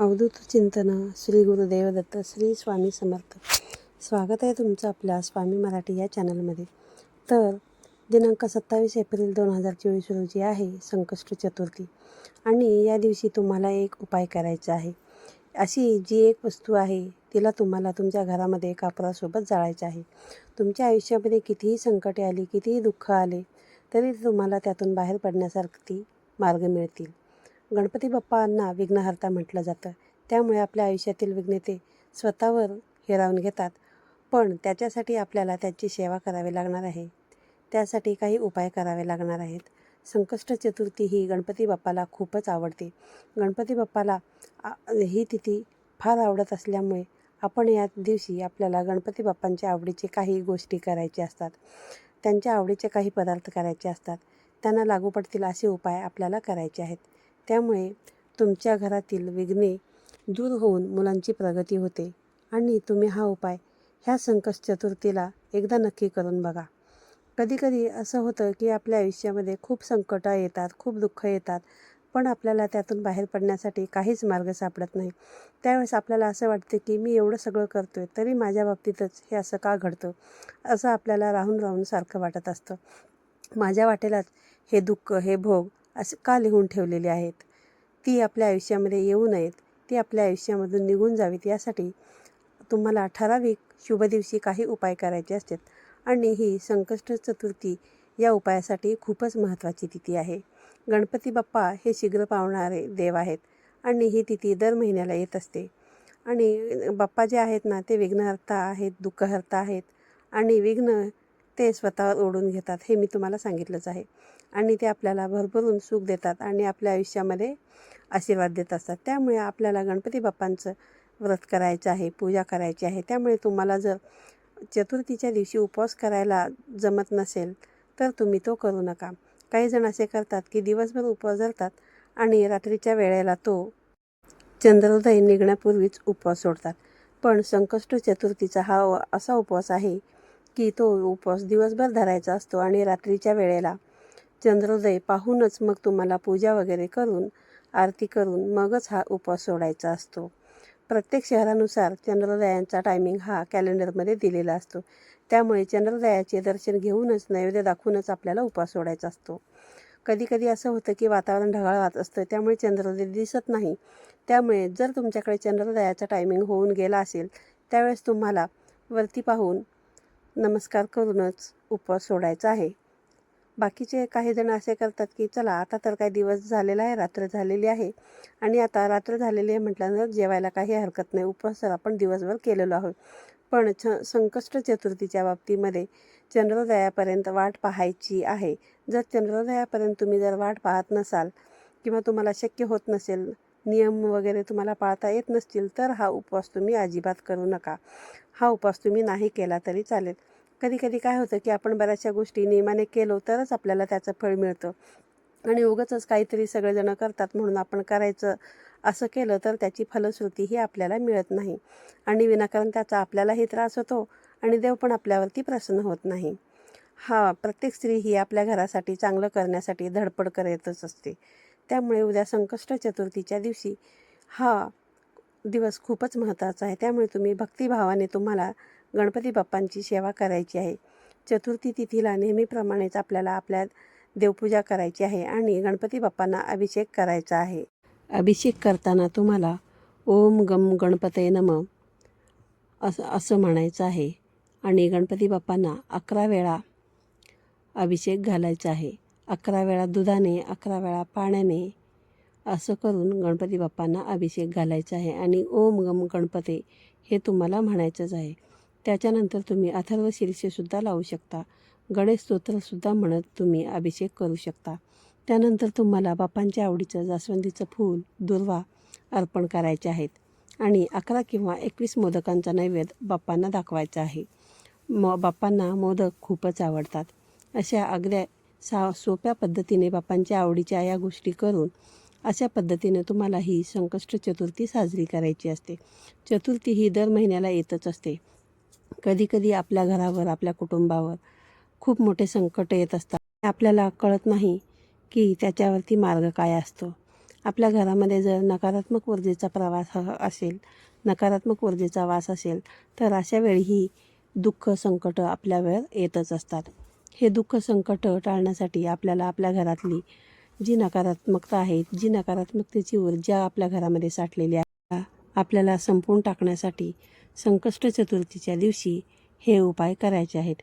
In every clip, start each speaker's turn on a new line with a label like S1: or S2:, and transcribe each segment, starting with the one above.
S1: अवधूत चिंतन श्री गुरुदेवदत्त श्री स्वामी समर्थ. स्वागत आहे तुमचं आपल्या स्वामी मराठी या चॅनलमध्ये. तर दिनांक सत्तावीस एप्रिल दोन हजार चोवीस रोजी आहे संकष्ट चतुर्थी. आणि या दिवशी तुम्हाला एक उपाय करायचा आहे. अशी जी एक वस्तू आहे तिला तुम्हाला तुमच्या घरामध्ये कापरासोबत जाळायचं आहे. तुमच्या आयुष्यामध्ये कितीही संकटे आली कितीही दुःख आले तरी तुम्हाला त्यातून बाहेर पडण्यासारखी मार्ग मिळतील. गणपती बाप्पांना विघ्नहर्ता म्हटलं जातं. त्यामुळे आपल्या आयुष्यातील विघ्ने ते स्वतःवर हिरावून घेतात पण त्याच्यासाठी आपल्याला त्याची सेवा करावी लागणार आहे. त्यासाठी काही उपाय करावे लागणार आहेत. संकष्ट चतुर्थी ही गणपती बाप्पाला खूपच आवडते. गणपती बाप्पाला ही तिथी फार आवडत असल्यामुळे आपण या दिवशी आपल्याला गणपती बाप्पांच्या आवडीचे काही गोष्टी करायचे असतात. त्यांच्या आवडीचे काही पदार्थ करायचे असतात. त्यांना लागू पडतील असे उपाय आपल्याला करायचे आहेत. त्यामुळे तुमच्या घरातील विघ्ने दूर होऊन मुलांची प्रगती होते. आणि तुम्ही हा उपाय ह्या संकष चतुर्थीला एकदा नक्की करून बघा. कधीकधी असं होतं की आपल्या आयुष्यामध्ये खूप संकटं येतात खूप दुःख येतात पण आपल्याला त्यातून बाहेर पडण्यासाठी काहीच मार्ग सापडत नाही. त्यावेळेस आपल्याला असं वाटते की मी एवढं सगळं करतो आहे तरी माझ्या बाबतीतच हे असं का घडतं? असं आपल्याला राहून राहून सारखं वाटत असतं. माझ्या वाटेलाच हे दुःख हे भोग असं का लिहून ठेवलेले आहेत? ती आपल्या आयुष्यामध्ये येऊ नयेत. ती आपल्या आयुष्यामधून निघून जावीत यासाठी तुम्हाला ठराविक शुभ दिवशी काही उपाय करायचे असतात. आणि ही संकष्ट चतुर्थी या उपायासाठी खूपच महत्त्वाची तिथी आहे. गणपती बाप्पा हे शीघ्र पावणारे देव आहेत आणि ही तिथी दर महिन्याला येत असते. आणि बाप्पा जे आहेत ना ते विघ्नहर्ता आहेत दुःखहर्ता आहेत. आणि विघ्न ते स्वतःवर ओढून घेतात हे मी तुम्हाला सांगितलंच आहे. आणि ते आपल्याला भरभरून सुख देतात आणि आपल्या आयुष्यामध्ये आशीर्वाद देत असतात. त्यामुळे आपल्याला गणपती बाप्पांचं व्रत करायचं आहे पूजा करायची आहे. त्यामुळे तुम्हाला जर चतुर्थीच्या दिवशी उपवास करायला जमत नसेल तर तुम्ही तो करू नका. काही जण असे करतात की दिवसभर उपवास धरतात आणि रात्रीच्या वेळेला तो चंद्रोदय निघण्यापूर्वीच उपवास सोडतात. पण संकष्ट चतुर्थीचा हा असा उपवास आहे की तो उपवास दिवसभर धरायचा असतो आणि रात्रीच्या वेळेला चंद्रोदय पाहूनच मग तुम्हाला पूजा वगैरे करून आरती करून मगच हा उपवास सोडायचा असतो. प्रत्येक शहरानुसार चंद्रोदयांचा टायमिंग हा कॅलेंडरमध्ये दिलेला असतो. त्यामुळे चंद्रोदयाचे दर्शन घेऊनच नैवेद्य दाखवूनच आपल्याला उपवास सोडायचा असतो. कधी कधी असं होतं की वातावरण ढगाळवात असतं त्यामुळे चंद्रोदय दिसत नाही. त्यामुळे जर तुमच्याकडे चंद्रोदयाचा टायमिंग होऊन गेला असेल त्यावेळेस तुम्हाला वरती पाहून नमस्कार करूनच उपवास सोडायचा आहे. बाकीचे काही जण असे करतात की चला आता तर काही दिवस झालेला आहे रात्र झालेली आहे आणि आता रात्र झालेली आहे म्हटल्यानंतर जेवायला काही हरकत नाही. उपवास तर आपण दिवसभर केलेलो आहोत. पण छ संकष्ट चतुर्थीच्या बाबतीमध्ये चंद्रोदयापर्यंत वाट पाहायची आहे. जर चंद्रोदयापर्यंत तुम्ही जर वाट पाहत नसाल किंवा तुम्हाला शक्य होत नसेल नियम वगैरे तुम्हाला पाळता येत नसतील तर हा उपवास तुम्ही अजिबात करू नका. हा उपवास तुम्ही नाही केला तरी चालेल. कधी कधी काय होतं की आपण बऱ्याचशा गोष्टी नियमाने केलो तरच आपल्याला त्याचं फळ मिळतं. आणि उगाचच काहीतरी सगळेजणं करतात म्हणून आपण करायचं असं केलं तर त्याची फलश्रुती ही आपल्याला मिळत नाही. आणि विनाकारण त्याचा आपल्यालाही त्रास होतो आणि देव पण आपल्यावरती प्रसन्न होत नाही. हा प्रत्येक स्त्री ही आपल्या घरासाठी चांगलं करण्यासाठी धडपड करतच असते. त्यामुळे उद्या संकष्ट चतुर्थीच्या दिवशी हा दिवस खूपच महत्त्वाचा आहे. त्यामुळे तुम्ही भक्तिभावाने तुम्हाला गणपती बाप्पांची सेवा करायची आहे. चतुर्थी तिथीला नेहमीप्रमाणेच आपल्याला आपल्या देवपूजा करायची आहे आणि गणपती बाप्पांना अभिषेक करायचा आहे. अभिषेक करताना तुम्हाला ओम गम गणपते नम असं असं म्हणायचं आहे. आणि गणपती बाप्पांना अकरा वेळा अभिषेक घालायचा आहे. अकरा वेळा दुधाने अकरा वेळा पाण्याने असं करून गणपती बाप्पांना अभिषेक घालायचा आहे. आणि ओम गम गणपते हे तुम्हाला म्हणायचंच आहे. त्याच्यानंतर तुम्ही अथर्व शीर्षेसुद्धा लावू शकता. गणेश स्तोत्रसुद्धा म्हणत तुम्ही अभिषेक करू शकता. त्यानंतर तुम्हाला बापांच्या आवडीचं जास्वंदीचं फूल दुर्वा अर्पण करायचे आहेत. आणि अकरा किंवा एकवीस मोदकांचा नैवेद्य बाप्पांना दाखवायचा आहे. म बाप्पांना मोदक खूपच आवडतात. अशा अगद्या सा सोप्या पद्धतीने बाप्पांच्या आवडीच्या या गोष्टी करून अशा पद्धतीने तुम्हाला ही संकष्ट चतुर्थी साजरी करायची असते. चतुर्थी ही दर महिन्याला येतच असते. कधीकधी आपल्या घरावर आपल्या कुटुंबावर खूप मोठे संकट येत असतात. आपल्याला कळत नाही की त्याच्यावरती मार्ग काय असतो. आपल्या घरामध्ये जर नकारात्मक ऊर्जेचा प्रवास हा असेल नकारात्मक ऊर्जेचा वास असेल तर अशा वेळीही दुःख संकट आपल्यावर येतच असतात. हे दुःख संकट टाळण्यासाठी आपल्याला आपल्या घरातली जी नकारात्मकता आहे जी नकारात्मकतेची ऊर्जा आपल्या घरामध्ये साठलेली आहे आपल्याला संपवून टाकण्यासाठी संकष्ट चतुर्थीच्या दिवशी हे उपाय करायचे आहेत.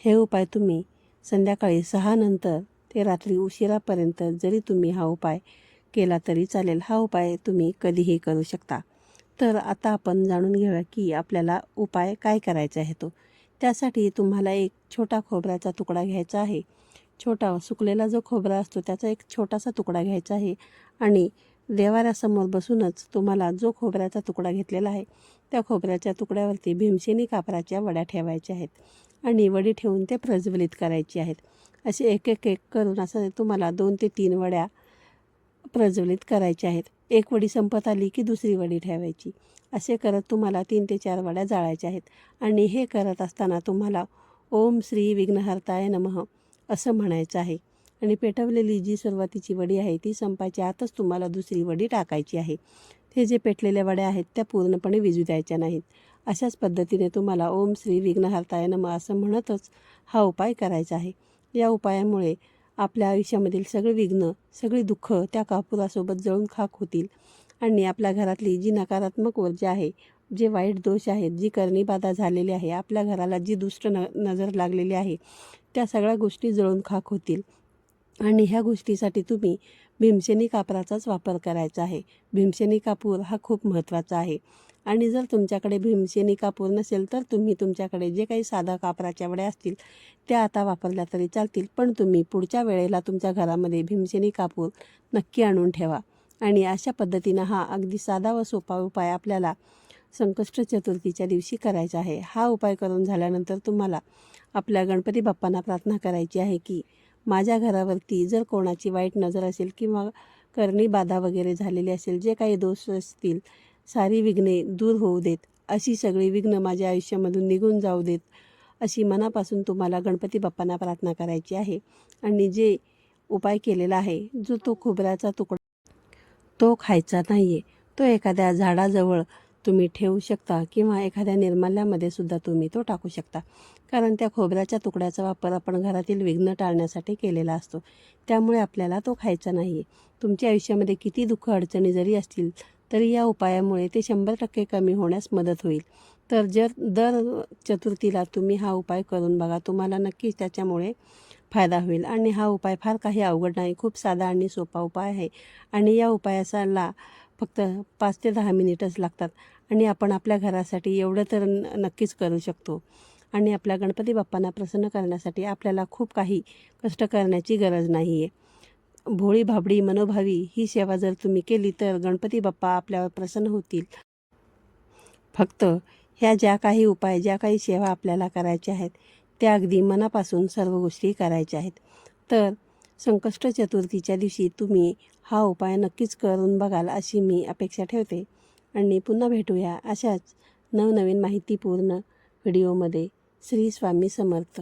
S1: हे उपाय तुम्ही संध्याकाळी सहा नंतर ते रात्री उशिरापर्यंत जरी तुम्ही हा उपाय केला तरी चालेल. हा उपाय तुम्ही कधीही करू शकता. तर आता आपण जाणून घेऊया की आपल्याला उपाय काय करायचा आहे तो त्यासाठी तुम्हाला एक छोटा खोबऱ्याचा तुकडा घ्यायचा आहे. छोटा सुकलेला जो खोबरा असतो त्याचा एक छोटासा तुकडा घ्यायचा आहे आणि देवाऱ्यासमोर बसूनच तुम्हाला जो खोबऱ्याचा तुकडा घेतलेला आहे त्या खोबऱ्याच्या तुकड्यावरती भीमसेनी कापराच्या वड्या ठेवायच्या आहेत आणि वडी ठेवून ते प्रज्वलित करायची आहेत. असे एक एक एक करून असं तुम्हाला दोन ते तीन वड्या प्रज्वलित करायच्या आहेत. एक वडी संपत आली की दुसरी वडी ठेवायची. असे करत तुम्हाला तीन ते चार वड्या जाळायच्या आहेत. आणि हे करत असताना तुम्हाला ओम श्री विघ्नहर्ताय नमः असं म्हणायचं आहे. आणि पेटवलेली जी सुरुवातीची वडी आहे ती संपायच्या आतच तुम्हाला दुसरी वडी टाकायची आहे. ते जे पेटलेल्या वड्या आहेत त्या पूर्णपणे विजू द्यायच्या नाहीत. अशाच पद्धतीने तुम्हाला ओम श्री विघ्नहर्ताय नमः असं म्हणतच हा उपाय करायचा आहे. या उपायामुळे आपल्या आयुष्यामधील सगळे विघ्न सगळी दुःख त्या कापुरासोबत जळून खाक होतील. आणि आपल्या घरातली जी नकारात्मक ऊर्जा आहे जे वाईट दोष आहेत जी करणीबाधा झालेली आहे आपल्या घराला जी दुष्ट न नजर लागलेली आहे त्या सगळ्या गोष्टी जळून खाक होतील. आणि ह्या गोष्टीसाठी तुम्ही भीमसेनी कापराचाच वापर करायचा आहे. भीमसेनी कापूर हा खूप महत्त्वाचा आहे. आणि जर तुमच्याकडे भीमसेनी कापूर नसेल तर तुम्ही तुमच्याकडे जे काही साधा कापराच्या वड्या असतील त्या आता वापरल्या तरी चालतील. पण तुम्ही पुढच्या वेळेला तुमच्या घरामध्ये भीमसेनी कापूर नक्की आणून ठेवा. आणि अशा पद्धतीनं हा अगदी साधा व सोपा उपाय आपल्याला संकष्ट चतुर्थीच्या दिवशी करायचा आहे. हा उपाय करून झाल्यानंतर तुम्हाला आपल्या गणपती बाप्पांना प्रार्थना करायची आहे की माझ्या घरावरती जर कोणाची वाईट नजर असेल किंवा करणी बाधा वगैरे झालेली असेल जे काही दोष असतील सारी विघ्ने दूर होऊ देत. अशी सगळी विघ्न माझ्या आयुष्यामधून निघून जाऊ देत अशी मनापासून तुम्हाला गणपती बाप्पांना प्रार्थना करायची आहे. आणि जे उपाय केलेला आहे जो तो खोबऱ्याचा तुकडा तो खायचा नाही आहे तो एखाद्या झाडाजवळ तुम्ही ठेवू शकता किंवा एखाद्या निर्माल्यामध्ये सुद्धा तुम्ही तो टाकू शकता. कारण त्या खोबऱ्याच्या तुकड्याचा वापर आपण घरातील विघ्न टाळण्यासाठी केलेला असतो. त्यामुळे आपल्याला तो खायचा नाही आहे तुमच्या आयुष्यामध्ये किती दुःख अडचणी जरी असतील तरी या उपायामुळे ते शंभर टक्के कमी होण्यास मदत होईल. तर जर दर चतुर्थीला तुम्ही हा उपाय करून बघा तुम्हाला नक्कीच त्याच्यामुळे फायदा होईल. आणि हा उपाय फार काही अवघड नाही खूप साधा आणि सोपा उपाय आहे. आणि या उपायाला फक्त पाच ते दहा मिनिटच लागतात. आणि आपण आपल्या घरासाठी एवढं तर नक्कीच करू शकतो. आणि आपल्या गणपती बाप्पांना प्रसन्न करण्यासाठी आपल्याला खूप काही कष्ट करण्याची गरज नाही आहे भोळी भाबडी मनोभावी ही सेवा जर तुम्ही केली तर गणपती बाप्पा आपल्यावर प्रसन्न होतील. फक्त ह्या ज्या काही उपाय ज्या काही सेवा आपल्याला करायच्या आहेत त्या अगदी मनापासून सर्व गोष्टी करायच्या आहेत. तर संकष्ट चतुर्थीच्या दिवशी तुम्ही हा उपाय नक्कीच करून बघाल अशी मी अपेक्षा ठेवते. आणि पुन्हा भेटूया अशाच नवनवीन माहितीपूर्ण व्हिडिओमध्ये. श्री स्वामी समर्थ.